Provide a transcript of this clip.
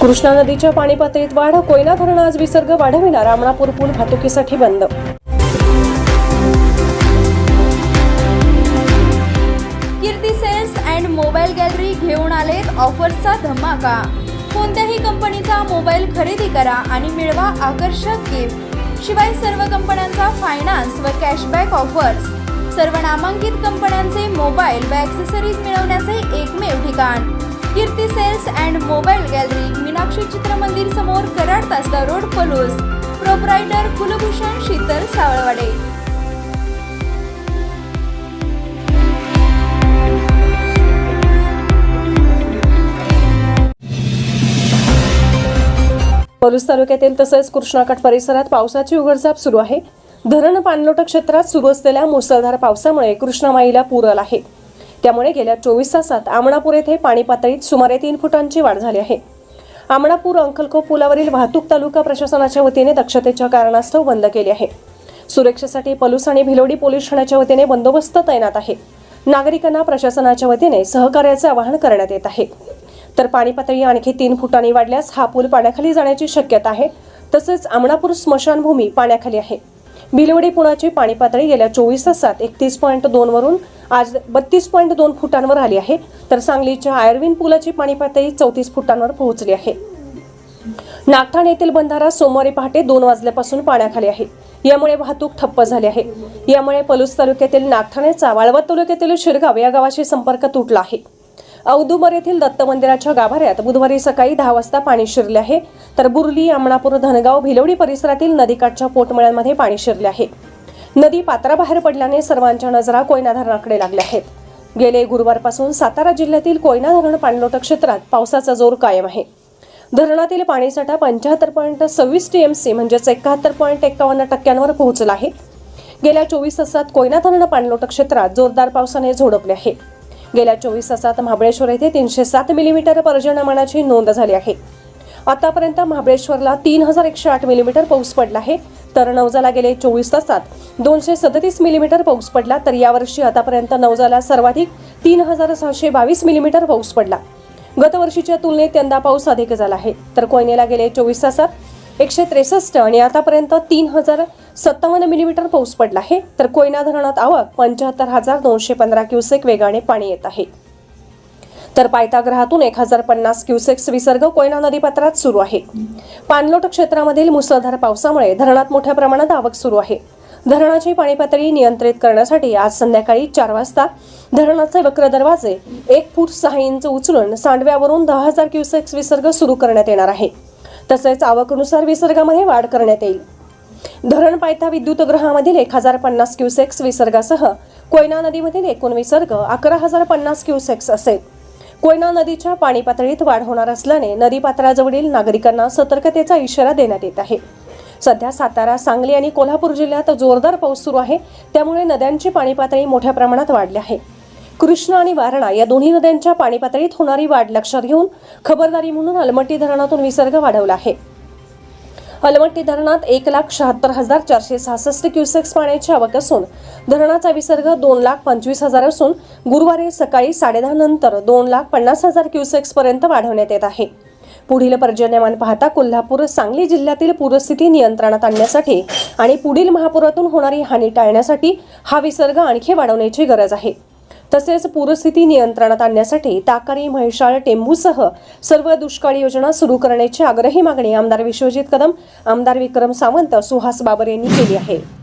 कृष्णा नदीच्या पाणी पातळीत वाढ कोयना धरण आज विसर्ग वाढविणार रामणापूर पूल वाहतुकीसाठी बंद. Kirti sales and mobile gallery घेऊन आलेत ऑफर्सचा धमाका. कोणत्याही कंपनीचा मोबाईल खरेदी करा आणि मिळवा आकर्षक गिफ्ट शिवाय सर्व कंपन्यांचा फायनान्स व कॅशबॅक ऑफर्स सर्व नामांकित कंपन्यांचे मोबाईल व ॲक्सेसरीज मिळवण्याचे एकमेव ठिकाण. Kirti sales and mobile gallery Meenakshi Chitramandir समोर कराड तासगाव रोड पलूस. प्रोप्रायटर कुलभूषण शीतल सावळवाडे. पलूस तालुक्यातील तसेच कृष्णाकाठ परिसरात पावसाची उघडझाप सुरू आहे. धरण पाणलोट क्षेत्रात सुरू असलेल्या मुसळधार पावसामुळे कृष्णामाईला पूर आला आहे. त्यामुळे गेल्या चोवीस तासात आमणापूर येथे पाणी पातळीत सुमारे तीन फुटांची वाढ झाली आहे. आमणापूर अंकलको पुलावरील वाहतूक तालुका प्रशासनाच्या वतीने दक्षतेच्या कारणास्तव बंद केली आहे. सुरक्षेसाठी पलूस आणि भिलोडी पोलीस ठाण्याच्या वतीने बंदोबस्त तैनात आहे. नागरिकांना प्रशासनाच्या वतीने सहकार्याचे आवाहन करण्यात येत आहे. तर पाणी पातळी आणखी तीन फुटांनी वाढल्यास हा पूल पाण्याखाली जाण्याची शक्यता आहे. तसेच आमणापूर स्मशानभूमी पाण्याखाली आहे. भिलवडी पुणाची पाणी पातळी गेल्या चोवीस तासात एकतीस पॉईंट दोनवरून आज बत्तीस पॉईंट दोन फुटांवर आली आहे. तर सांगलीच्या आयर्विन पुलाची पाणी पातळी चौतीस फुटांवर पोहोचली आहे. नागठाण येथील बंधारा सोमवारी पहाटे दोन वाजल्यापासून पाण्याखाली आहे. यामुळे वाहतूक ठप्प झाली आहे. यामुळे पलूस तालुक्यातील नागठाण्याचा वाळवत तालुक्यातील शिरगाव या गावाशी संपर्क तुटला आहे. औदुंबर येथील दत्त मंदिराच्या गाभाऱ्यात बुधवारी सकाळी दहा वाजता पाणी शिरले आहे. तर बुर्ली आमणापूर धनगाव भिलवडी परिसरातील नदीकाठच्या पोटमळ्यांमध्ये पाणी शिरले आहे. नदी पात्राबाहेर पडल्याने सर्वांच्या नजरा कोयना धरणाकडे लागल्या आहेत. गेले गुरुवारपासून सातारा जिल्ह्यातील कोयना धरण पाणलोट क्षेत्रात पावसाचा जोर कायम आहे. धरणातील पाणीसाठा पंच्याहत्तर पॉईंट सव्वीस टीएमसी म्हणजेच एकाहत्तर पॉईंट एकावन्न टक्क्यांवर पोहोचला आहे. गेल्या चोवीस तासात कोयना धरण पाणलोट क्षेत्रात जोरदार पावसाने झोडपले आहे. गेल्या चोवीस तासात महाबळेश्वर येथे तीनशे सात मिलीमीटर पर्जन्यमानाची नोंद झाली आहे. आतापर्यंत महाबळेश्वरला तीन हजार एकशे आठ मिलीमीटर पाऊस पडला आहे. तर नवजाला गेले चोवीस तासात दोनशे सदतीस मिलीमीटर पाऊस पडला तर यावर्षी आतापर्यंत नवजाला सर्वाधिक तीन हजार सहाशे बावीस मिलीमीटर पाऊस पडला. गतवर्षीच्या तुलनेत यंदा पाऊस अधिक झाला आहे. तर कोयनेला गेले चोवीस तासात एकशे त्रेसष्ट आणि आतापर्यंत तीन हजार सत्तावन्न मिलीमीटर पाऊस पडला आहे. तर कोयना धरणात आवक पंच्याहत्तर हजार दोनशे पंधरा क्युसेक वेगाने पाणी येत आहे. तर पायथाग्रहातून एक हजार पन्नास क्युसेक्स विसर्ग कोयना नदीपात्रात सुरू आहे. पाणलोट क्षेत्रामधील मुसळधार पावसामुळे धरणात मोठ्या प्रमाणात आवक सुरू आहे. धरणाची पाणी पातळी नियंत्रित करण्यासाठी आज संध्याकाळी चार वाजता धरणाचे वक्र दरवाजे एक फूट सहा इंच उचलून सांडव्यावरून दहा हजार क्युसेक्स विसर्ग सुरू करण्यात येणार आहे. तसेच आवकनुसार विसर्गामध्ये वाढ करण्यात येईल. धरण पायथा विद्युतगृहामधील एक हजार पन्नास क्युसेक्स विसर्गासह कोयना नदीमधील एकूण विसर्ग अकरा हजार पन्नास क्युसेक्स असेल. कोयना नदीच्या पाणी पातळीत वाढ होणार असल्याने नदीपात्राजवळील नागरिकांना सतर्कतेचा इशारा देण्यात येत आहे. सध्या सातारा सांगली आणि कोल्हापूर जिल्ह्यात जोरदार पाऊस सुरू आहे. त्यामुळे नद्यांची पाणी पातळी मोठ्या प्रमाणात वाढली आहे. कृष्णा आणि वारणा या दोन्ही नद्यांच्या पाणी पातळीत होणारी वाढ लक्षात घेऊन खबरदारी म्हणून अलमट्टी धरणातून विसर्ग वाढवला आहे. अलमट्टी धरणात एक लाख शहात्तर हजार चारशे सहासष्ट क्युसेक्स पाण्याची आवक असून धरणाचा विसर्ग दोन लाख पंचवीस हजार असून गुरुवारी सकाळी साडेदहा नंतर दोन लाख पन्नास हजार क्युसेक्स पर्यंत वाढवण्यात येत आहे. पुढील पर्जन्यमान पाहता कोल्हापूर सांगली जिल्ह्यातील पूरस्थिती नियंत्रणात आणण्यासाठी आणि पुढील महापुरातून होणारी हानी टाळण्यासाठी हा विसर्ग आणखी वाढवण्याची गरज आहे. तसेच पूरस्थिती नियंत्रणात आणण्यासाठी ताकारी म्हैसाळ टेंभूसह सर्व दुष्काळी योजना सुरू करण्याची आग्रही मागणी आमदार विश्वजित कदम आमदार विक्रम सावंत सुहास बाबर यांनी केली आहे.